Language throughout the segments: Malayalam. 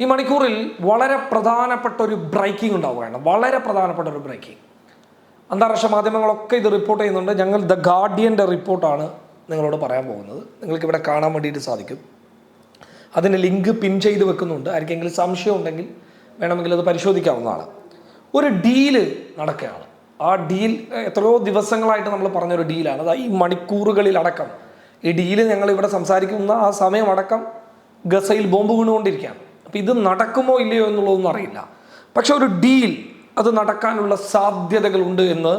ഈ മണിക്കൂറിൽ വളരെ പ്രധാനപ്പെട്ട ഒരു ബ്രേക്കിംഗ് ഉണ്ടാവുകയാണ്. വളരെ പ്രധാനപ്പെട്ട ഒരു ബ്രേക്കിംഗ് അന്താരാഷ്ട്ര മാധ്യമങ്ങളൊക്കെ ഇത് റിപ്പോർട്ട് ചെയ്യുന്നുണ്ട്. ഞങ്ങൾ ദ ഗാർഡിയന്റെ റിപ്പോർട്ടാണ് നിങ്ങളോട് പറയാൻ പോകുന്നത്. നിങ്ങൾക്ക് ഇവിടെ കാണാൻ വേണ്ടിയിട്ട് സാധിക്കും. അതിന് ലിങ്ക് പിൻ ചെയ്ത് വെക്കുന്നുണ്ട്. ആർക്കെങ്കിലും സംശയം ഉണ്ടെങ്കിൽ വേണമെങ്കിൽ അത് പരിശോധിക്കാവുന്നതാണ്. ഒരു ഡീൽ നടക്കുകയാണ്. ആ ഡീൽ എത്രയോ ദിവസങ്ങളായിട്ട് നമ്മൾ പറഞ്ഞൊരു ഡീലാണ് അതായത് ഈ മണിക്കൂറുകളിലടക്കം ഈ ഡീൽ ഞങ്ങൾ ഇവിടെ സംസാരിക്കുന്ന ആ സമയമടക്കം ഗസയിൽ ബോംബ് വീണുകൊണ്ടിരിക്കുകയാണ്. അപ്പോൾ ഇത് നടക്കുമോ ഇല്ലയോ എന്നുള്ളതൊന്നും അറിയില്ല. പക്ഷെ ഒരു ഡീൽ അത് നടക്കാനുള്ള സാധ്യതകളുണ്ട് എന്ന്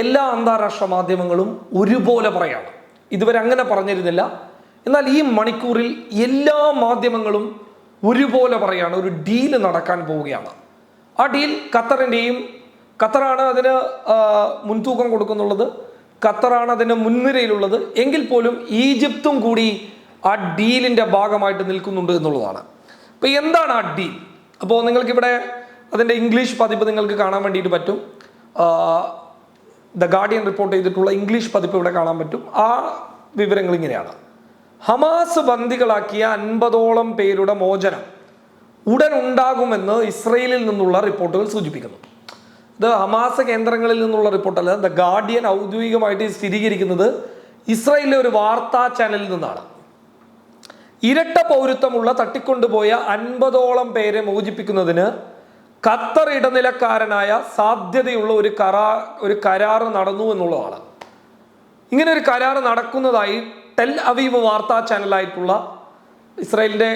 എല്ലാ അന്താരാഷ്ട്ര മാധ്യമങ്ങളും ഒരുപോലെ പറയാണ്. ഇതുവരെ അങ്ങനെ പറഞ്ഞിരുന്നില്ല. എന്നാൽ ഈ മണിക്കൂറിൽ എല്ലാ മാധ്യമങ്ങളും ഒരുപോലെ പറയാണ് ഒരു ഡീൽ നടക്കാൻ പോവുകയാണ്. ആ ഡീൽ ഖത്തറിന്റെയും ഖത്തറാണ് അതിന് മുൻതൂക്കം കൊടുക്കുന്നുള്ളത്. ഖത്തറാണ് അതിന്റെ മുൻനിരയിലുള്ളത്. എങ്കിൽ പോലും ഈജിപ്തും കൂടി ആ ഡീലിന്റെ ഭാഗമായിട്ട് നിൽക്കുന്നുണ്ട് എന്നുള്ളതാണ്. അപ്പോൾ എന്താണ് ആ ഡി? അപ്പോൾ നിങ്ങൾക്കിവിടെ അതിന്റെ ഇംഗ്ലീഷ് പതിപ്പ് നിങ്ങൾക്ക് കാണാൻ വേണ്ടിയിട്ട് പറ്റും. ദ ഗാർഡിയൻ റിപ്പോർട്ട് ചെയ്തിട്ടുള്ള ഇംഗ്ലീഷ് പതിപ്പ് ഇവിടെ കാണാൻ പറ്റും. ആ വിവരങ്ങൾ ഇങ്ങനെയാണ്. ഹമാസ് ബന്ദികളാക്കിയ അൻപതോളം പേരുടെ മോചനം ഉടൻ ഉണ്ടാകുമെന്ന് ഇസ്രയേലിൽ നിന്നുള്ള റിപ്പോർട്ടുകൾ സൂചിപ്പിക്കുന്നു. ഇത് ഹമാസ് കേന്ദ്രങ്ങളിൽ നിന്നുള്ള റിപ്പോർട്ടല്ല ദ ഗാർഡിയൻ ഔദ്യോഗികമായിട്ട് സ്ഥിരീകരിക്കുന്നത് ഇസ്രയേലിലെ ഒരു വാർത്താ ചാനലിൽ നിന്നാണ്. ഇരട്ട പൗരത്വമുള്ള തട്ടിക്കൊണ്ടുപോയ അൻപതോളം പേരെ മോചിപ്പിക്കുന്നതിന് ഖത്തർ ഇടനിലക്കാരനായ സാധ്യതയുള്ള ഒരു കരാ ഒരു കരാർ നടന്നു എന്നുള്ളതാണ്. ഇങ്ങനെ ഒരു കരാർ നടക്കുന്നതായി ടെൽ അവീവ് വാർത്താ ചാനലായിട്ടുള്ള ഇസ്രയേലിന്റെ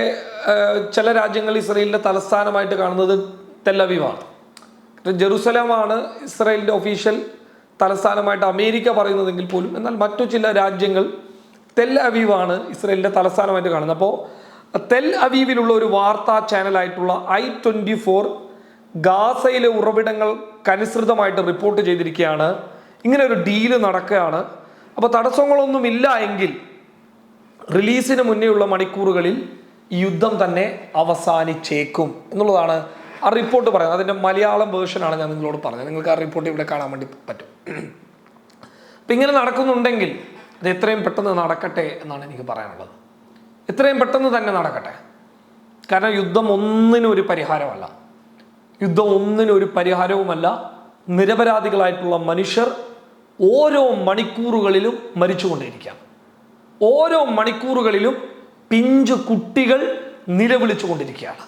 ചില രാജ്യങ്ങൾ ഇസ്രയേലിന്റെ തലസ്ഥാനമായിട്ട് കാണുന്നത് ടെൽ അവീവാണ്. ജെറുസലമാണ് ഇസ്രയേലിന്റെ ഒഫീഷ്യൽ തലസ്ഥാനമായിട്ട് അമേരിക്ക പറയുന്നതെങ്കിൽ പോലും എന്നാൽ മറ്റു ചില രാജ്യങ്ങൾ തെൽ അവീവാണ് ഇസ്രയേലിന്റെ തലസ്ഥാനമായിട്ട് കാണുന്നത്. അപ്പോൾ തെൽ അവീവിലുള്ള ഒരു വാർത്താ ചാനലായിട്ടുള്ള ഐ ട്വന്റി ഫോർ ഗാസയിലെ ഉറവിടങ്ങൾക്കനുസൃതമായിട്ട് റിപ്പോർട്ട് ചെയ്തിരിക്കുകയാണ്. ഇങ്ങനെ ഒരു ഡീൽ നടക്കുകയാണ്. അപ്പോൾ തടസ്സങ്ങളൊന്നുമില്ല എങ്കിൽ റിലീസിന് മുന്നേയുള്ള മണിക്കൂറുകളിൽ ഈ യുദ്ധം തന്നെ അവസാനിച്ചേക്കും എന്നുള്ളതാണ് ആ റിപ്പോർട്ട് പറയുന്നത്. അതിന്റെ മലയാളം വേർഷനാണ് ഞാൻ നിങ്ങളോട് പറഞ്ഞത്. നിങ്ങൾക്ക് ആ റിപ്പോർട്ട് ഇവിടെ കാണാൻ വേണ്ടി പറ്റും. അപ്പം ഇങ്ങനെ നടക്കുന്നുണ്ടെങ്കിൽ അത് എത്രയും പെട്ടെന്ന് നടക്കട്ടെ എന്നാണ് എനിക്ക് പറയാനുള്ളത്. എത്രയും പെട്ടെന്ന് തന്നെ നടക്കട്ടെ. കാരണം യുദ്ധം ഒന്നിനും ഒരു പരിഹാരമല്ല. യുദ്ധം ഒന്നിനും ഒരു പരിഹാരവുമല്ല. നിരപരാധികളായിട്ടുള്ള മനുഷ്യർ ഓരോ മണിക്കൂറുകളിലും മരിച്ചുകൊണ്ടേയിരിക്കുകയാണ്. ഓരോ മണിക്കൂറുകളിലും പിഞ്ചു കുട്ടികൾ നിലവിളിച്ചു കൊണ്ടിരിക്കുകയാണ്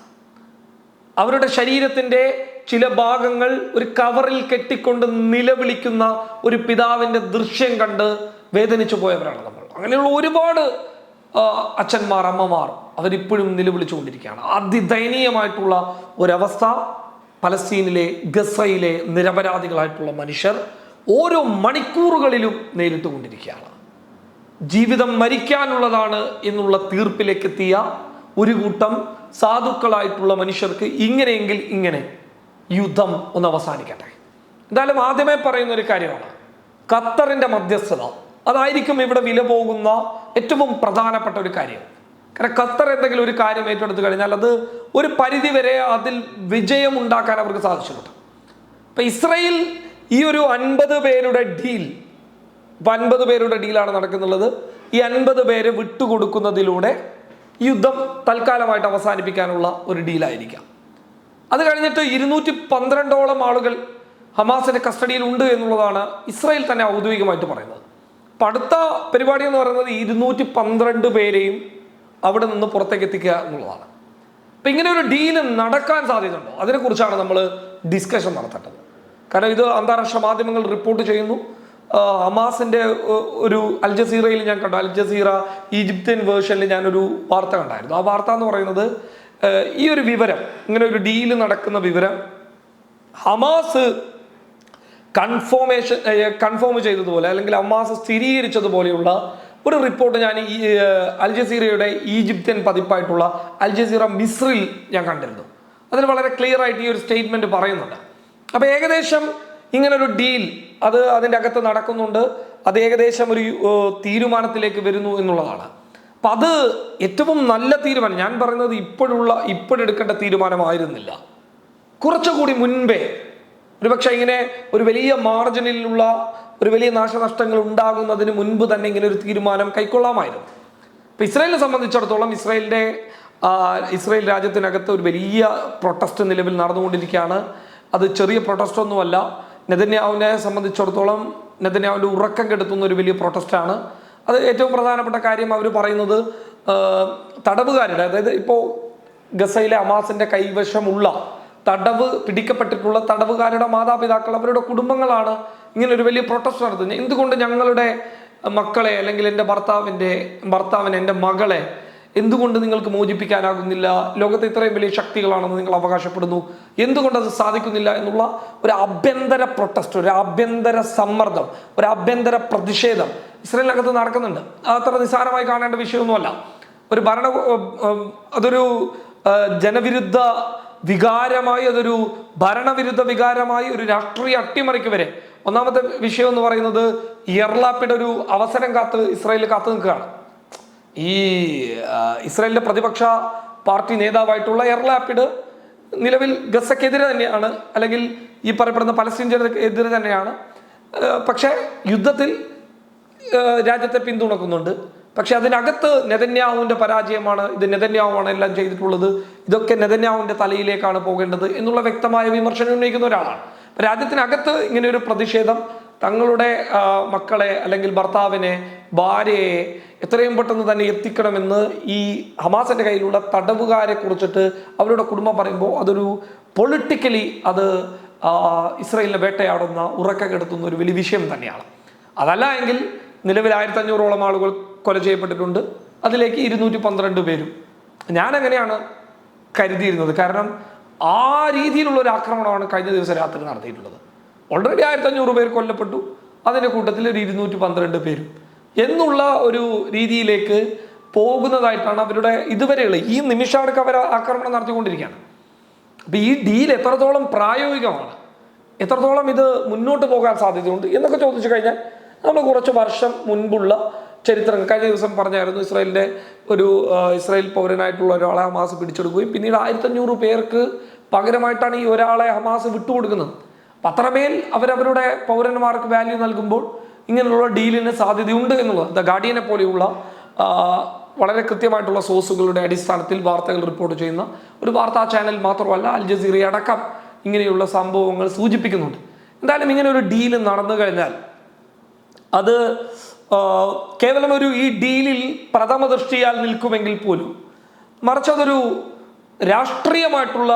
അവരുടെ ശരീരത്തിന്റെ ചില ഭാഗങ്ങൾ ഒരു കവറിൽ കെട്ടിക്കൊണ്ട് നിലവിളിക്കുന്ന ഒരു പിതാവിന്റെ ദൃശ്യം കണ്ട് വേദനിച്ചു പോയവരാണ് നമ്മൾ. അങ്ങനെയുള്ള ഒരുപാട് അച്ഛന്മാർ അമ്മമാർ അവരിപ്പോഴും നിലവിളിച്ചുകൊണ്ടിരിക്കുകയാണ്. അതിദയനീയമായിട്ടുള്ള ഒരവസ്ഥ പലസ്തീനിലെ ഗസയിലെ നിരപരാധികളായിട്ടുള്ള മനുഷ്യർ ഓരോ മണിക്കൂറുകളിലും നേരിട്ടുകൊണ്ടിരിക്കുകയാണ്. ജീവിതം മരിക്കാനുള്ളതാണ് എന്നുള്ള തീർപ്പിലേക്ക് എത്തിയ ഒരു കൂട്ടം സാധുക്കളായിട്ടുള്ള മനുഷ്യർക്ക് ഇങ്ങനെയെങ്കിൽ ഇങ്ങനെ യുദ്ധം ഒന്ന് അവസാനിക്കട്ടെ. എന്തായാലും ആദ്യമേ പറയുന്ന ഒരു കാര്യമാണ്. ഖത്തറിന്റെ മധ്യസ്ഥത. അതായിരിക്കും ഇവിടെ വില പോകുന്ന ഏറ്റവും പ്രധാനപ്പെട്ട ഒരു കാര്യം. കാരണം ഖത്തർ എന്തെങ്കിലും ഒരു കാര്യം ഏറ്റെടുത്തു കഴിഞ്ഞാൽ അത് ഒരു പരിധി വരെ അതിൽ വിജയം ഉണ്ടാക്കാൻ അവർക്ക് സാധിച്ചിട്ടുണ്ട്. അപ്പൊ ഇസ്രയേൽ ഈ ഒരു അൻപത് പേരുടെ ഡീൽ ഇപ്പൊ അൻപത് പേരുടെ ഡീലാണ് നടക്കുന്നുള്ളത്. ഈ അൻപത് പേരെ വിട്ടുകൊടുക്കുന്നതിലൂടെ യുദ്ധം തൽക്കാലമായിട്ട് അവസാനിപ്പിക്കാനുള്ള ഒരു ഡീലായിരിക്കാം അത് കഴിഞ്ഞിട്ട് ഇരുന്നൂറ്റി പന്ത്രണ്ടോളം ആളുകൾ ഹമാസിന്റെ കസ്റ്റഡിയിൽ ഉണ്ട് എന്നുള്ളതാണ് ഇസ്രായേൽ തന്നെ ഔദ്യോഗികമായിട്ട് പറയുന്നത്. അടുത്ത പരിപാടി എന്ന് പറയുന്നത് ഇരുന്നൂറ്റി പന്ത്രണ്ട് പേരെയും അവിടെ നിന്ന് പുറത്തേക്ക് എത്തിക്കുക എന്നുള്ളതാണ്. അപ്പൊ ഇങ്ങനെ ഒരു ഡീൽ നടക്കാൻ സാധ്യതയുണ്ടോ? അതിനെക്കുറിച്ചാണ് നമ്മൾ ഡിസ്കഷൻ നടത്തേണ്ടത്. കാരണം ഇത് അന്താരാഷ്ട്ര മാധ്യമങ്ങൾ റിപ്പോർട്ട് ചെയ്യുന്നു. ആ, ഹമാസിന്റെ ഒരു അൽ ജസീറയിൽ ഞാൻ കണ്ടു. അൽ ജസീറ ഈജിപ്ത്യൻ വേർഷനിൽ ഞാനൊരു വാർത്ത കണ്ടായിരുന്നു. ആ വാർത്ത എന്ന് പറയുന്നത് ഈ ഒരു വിവരം ഇങ്ങനെ ഒരു ഡീൽ നടക്കുന്ന വിവരം ഹമാസ് കൺഫോമേഷൻ കൺഫേം ചെയ്തതുപോലെ അല്ലെങ്കിൽ അമ്മാസ സ്ഥിരീകരിച്ചതുപോലെയുള്ള ഒരു റിപ്പോർട്ട് ഞാൻ ഈ അൽ ജസീറയുടെ ഈജിപ്ത്യൻ പതിപ്പായിട്ടുള്ള അൽ ജസീറ മിസ്രിൽ ഞാൻ കണ്ടിരുന്നു. അതിൽ വളരെ ക്ലിയർ ആയിട്ട് ഈ ഒരു സ്റ്റേറ്റ്മെന്റ് പറയുന്നുണ്ട്. അപ്പോൾ ഏകദേശം ഇങ്ങനൊരു ഡീൽ അത് അതിന്റെ അകത്ത് നടക്കുന്നുണ്ട്. അത് ഏകദേശം ഒരു തീരുമാനത്തിലേക്ക് വരുന്നു എന്നുള്ളതാണ്. അപ്പം അത് ഏറ്റവും നല്ല തീരുമാനം ഞാൻ പറയുന്നത് ഇപ്പോഴുള്ള ഇപ്പോഴെടുക്കേണ്ട തീരുമാനമായിരുന്നില്ല. കുറച്ചുകൂടി മുൻപേ ഒരുപക്ഷെ ഇങ്ങനെ ഒരു വലിയ മാർജിനിലുള്ള ഒരു വലിയ നാശനഷ്ടങ്ങൾ ഉണ്ടാകുന്നതിന് മുൻപ് തന്നെ ഇങ്ങനെ ഒരു തീരുമാനം കൈക്കൊള്ളാമായിരുന്നു. ഇപ്പം ഇസ്രയേലിനെ സംബന്ധിച്ചിടത്തോളം ഇസ്രായേലിന്റെ ഇസ്രയേൽ രാജ്യത്തിനകത്ത് ഒരു വലിയ പ്രൊട്ടസ്റ്റ് നിലവിൽ നടന്നുകൊണ്ടിരിക്കുകയാണ്. അത് ചെറിയ പ്രൊട്ടസ്റ്റ് ഒന്നുമല്ല. നെതന്യാവിനെ സംബന്ധിച്ചിടത്തോളം നെതന്യാവിന്റെ ഉറക്കം കെടുത്തുന്ന ഒരു വലിയ പ്രൊട്ടസ്റ്റാണ്. അത് ഏറ്റവും പ്രധാനപ്പെട്ട കാര്യം അവർ പറയുന്നത് തടവുകാരുടെ അതായത് ഇപ്പോൾ ഗസയിലെ അമാസിന്റെ കൈവശമുള്ള തടവ് പിടിക്കപ്പെട്ടിട്ടുള്ള തടവുകാരുടെ മാതാപിതാക്കൾ അവരുടെ കുടുംബങ്ങളാണ് ഇങ്ങനെ ഒരു വലിയ പ്രൊട്ടസ്റ്റ് നടത്തുന്നത്. എന്തുകൊണ്ട് ഞങ്ങളുടെ മക്കളെ അല്ലെങ്കിൽ എന്റെ ഭർത്താവിന്റെ ഭർത്താവിനെ എന്റെ മകളെ എന്തുകൊണ്ട് നിങ്ങൾക്ക് മോചിപ്പിക്കാനാകുന്നില്ല? ലോകത്ത് ഇത്രയും വലിയ ശക്തികളാണെന്ന് നിങ്ങൾ അവകാശപ്പെടുന്നു. എന്തുകൊണ്ട് അത് സാധിക്കുന്നില്ല എന്നുള്ള ഒരു ആഭ്യന്തര പ്രൊട്ടസ്റ്റ് ഒരു ആഭ്യന്തര സമ്മർദ്ദം ഒരു ആഭ്യന്തര പ്രതിഷേധം ഇസ്രയേലിനകത്ത് നടക്കുന്നുണ്ട്. അത് അത്ര നിസ്സാരമായി കാണേണ്ട വിഷയമൊന്നുമല്ല. ഒരു ഭരണ അതൊരു ജനവിരുദ്ധ വികാരമായി അതൊരു ഭരണവിരുദ്ധ വികാരമായി ഒരു രാഷ്ട്രീയ അട്ടിമറിക്ക് വരെ. ഒന്നാമത്തെ വിഷയം എന്ന് പറയുന്നത് ഇയർലാപ്പിയുടെ ഒരു അവസരം കാത്ത് ഇസ്രായേൽ കാത്തു നിൽക്കുകയാണ്. ഈ ഇസ്രായേലിന്റെ പ്രതിപക്ഷ പാർട്ടി നേതാവായിട്ടുള്ള എർലാപ്പിഡ് നിലവിൽ ഗസക്കെതിരെ തന്നെയാണ് അല്ലെങ്കിൽ ഈ പറയപ്പെടുന്ന പലസ്തീൻ തന്നെയാണ്. പക്ഷേ യുദ്ധത്തിൽ രാജ്യത്തെ പിന്തുണക്കുന്നുണ്ട്. പക്ഷെ അതിനകത്ത് നെതന്യാഹുവിന്റെ പരാജയമാണ് ഇത് നെതന്യാഹുവാണ് എല്ലാം ചെയ്തിട്ടുള്ളത്. ഇതൊക്കെ നെതന്യാഹുവിന്റെ തലയിലേക്കാണ് പോകേണ്ടത് എന്നുള്ള വ്യക്തമായ വിമർശനം ഉന്നയിക്കുന്ന ഒരാളാണ്. രാജ്യത്തിനകത്ത് ഇങ്ങനെ ഒരു പ്രതിഷേധം തങ്ങളുടെ മക്കളെ അല്ലെങ്കിൽ ഭർത്താവിനെ ഭാര്യയെ എത്രയും പെട്ടെന്ന് തന്നെ എത്തിക്കണമെന്ന് ഈ ഹമാസിന്റെ കയ്യിലുള്ള തടവുകാരെ കുറിച്ചിട്ട് അവരുടെ കുടുംബം പറയുമ്പോൾ അതൊരു പൊളിറ്റിക്കലി അത് ഇസ്രയേലിനെ വേട്ടയാടുന്ന ഉറക്ക കെടുത്തുന്ന ഒരു വലിയ വിഷയം തന്നെയാണ്. അതല്ല എങ്കിൽ നിലവിൽ ആയിരത്തി അഞ്ഞൂറോളം ആളുകൾ കൊല ചെയ്യപ്പെട്ടിട്ടുണ്ട്. അതിലേക്ക് ഇരുന്നൂറ്റി പന്ത്രണ്ട് പേരും. ഞാൻ അങ്ങനെയാണ് കരുതിയിരുന്നത്. കാരണം ആ രീതിയിലുള്ള ഒരു ആക്രമണമാണ് കഴിഞ്ഞ ദിവസം രാത്രി നടത്തിയിട്ടുള്ളത്. ഓൾറെഡി ആയിരത്തി അഞ്ഞൂറ് പേർ കൊല്ലപ്പെട്ടു. അതിന്റെ കൂട്ടത്തിൽ ഒരു ഇരുന്നൂറ്റി പന്ത്രണ്ട് പേരും. എന്നുള്ള ഒരു രീതിയിലേക്ക് പോകുന്നതായിട്ടാണ് അവരുടെ ഇതുവരെയുള്ള ഈ നിമിഷമടക്കം അവർ ആക്രമണം നടത്തിക്കൊണ്ടിരിക്കുകയാണ്. അപ്പോൾ ഈ ഡീൽ എത്രത്തോളം പ്രായോഗികമാണ്? എത്രത്തോളം ഇത് മുന്നോട്ട് പോകാൻ സാധ്യതയുണ്ട് എന്നൊക്കെ ചോദിച്ചു കഴിഞ്ഞാൽ നമ്മൾ കുറച്ച് വർഷം മുൻപുള്ള ചരിത്രം. കഴിഞ്ഞ ദിവസം പറഞ്ഞായിരുന്നു ഇസ്രായേലിന്റെ ഒരു ഇസ്രായേൽ പൗരനായിട്ടുള്ള ഒരാളെ ഹമാസ് പിടിച്ചെടുക്കുകയും പിന്നീട് ആയിരത്തഞ്ഞൂറ് പേർക്ക് പകരമായിട്ടാണ് ഈ ഒരാളെ ഹമാസ് വിട്ടുകൊടുക്കുന്നത്. അപ്പം അത്രമേൽ അവരവരുടെ പൗരന്മാർക്ക് വാല്യൂ നൽകുമ്പോൾ ഇങ്ങനെയുള്ള ഡീലിന് സാധ്യതയുണ്ട് എന്നുള്ളത്. ദ ഗാർഡിയനെ പോലെയുള്ള വളരെ കൃത്യമായിട്ടുള്ള സോഴ്സുകളുടെ അടിസ്ഥാനത്തിൽ വാർത്തകൾ റിപ്പോർട്ട് ചെയ്യുന്ന ഒരു വാർത്താ ചാനൽ മാത്രമല്ല അൽ ജസീറ അടക്കം ഇങ്ങനെയുള്ള സംഭവങ്ങൾ സൂചിപ്പിക്കുന്നുണ്ട്. എന്തായാലും ഇങ്ങനെ ഒരു ഡീൽ നടന്നു കഴിഞ്ഞാൽ അത് കേവലം ഒരു ഈ ഡീലിൽ പ്രഥമ ദൃഷ്ടിയാൽ നിൽക്കുമെങ്കിൽ പോലും മറിച്ച് അതൊരു രാഷ്ട്രീയമായിട്ടുള്ള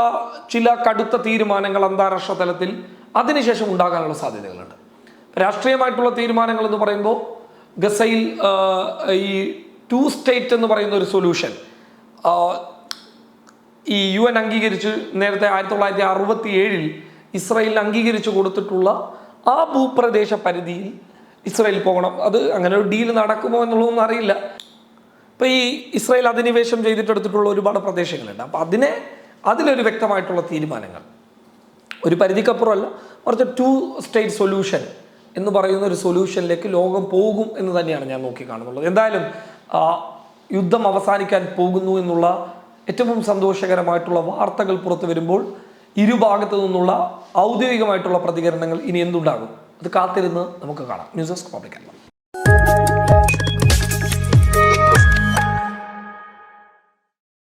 ചില കടുത്ത തീരുമാനങ്ങൾ അന്താരാഷ്ട്ര തലത്തിൽ അതിനുശേഷം ഉണ്ടാകാനുള്ള സാധ്യതകളുണ്ട്. രാഷ്ട്രീയമായിട്ടുള്ള തീരുമാനങ്ങൾ എന്ന് പറയുമ്പോൾ ഗസയിൽ ഈ ടു സ്റ്റേറ്റ് എന്ന് പറയുന്ന ഒരു സൊല്യൂഷൻ ഈ യു എൻ അംഗീകരിച്ച് നേരത്തെ ആയിരത്തി തൊള്ളായിരത്തി അറുപത്തി ഏഴിൽ ഇസ്രയേലിന് അംഗീകരിച്ചു കൊടുത്തിട്ടുള്ള ആ ഭൂപ്രദേശ പരിധിയിൽ ഇസ്രായേൽ പോകണം. അത് അങ്ങനെ ഒരു ഡീൽ നടക്കുമോ എന്നുള്ളതൊന്നും അറിയില്ല. ഇപ്പൊ ഈ ഇസ്രായേൽ അധിനിവേശം ചെയ്തിട്ടെടുത്തിട്ടുള്ള ഒരുപാട് പ്രദേശങ്ങളുണ്ട്. അപ്പം അതിനെ അതിലൊരു വ്യക്തമായിട്ടുള്ള തീരുമാനങ്ങൾ. ഒരു പരിധിക്കപ്പുറമല്ല മറിച്ച് ടു സ്റ്റേറ്റ് സൊല്യൂഷൻ എന്ന് പറയുന്ന ഒരു സൊല്യൂഷനിലേക്ക് ലോകം പോകും എന്ന് തന്നെയാണ് ഞാൻ നോക്കി കാണുന്നുള്ളത് എന്തായാലും യുദ്ധം അവസാനിക്കാൻ പോകുന്നു എന്നുള്ള ഏറ്റവും സന്തോഷകരമായിട്ടുള്ള വാർത്തകൾ പുറത്തു വരുമ്പോൾ ഇരുഭാഗത്തു നിന്നുള്ള ഔദ്യോഗികമായിട്ടുള്ള പ്രതികരണങ്ങൾ ഇനി എന്തുണ്ടാകും? അത് കാത്തിരുന്ന് നമുക്ക് കാണാം. News desk public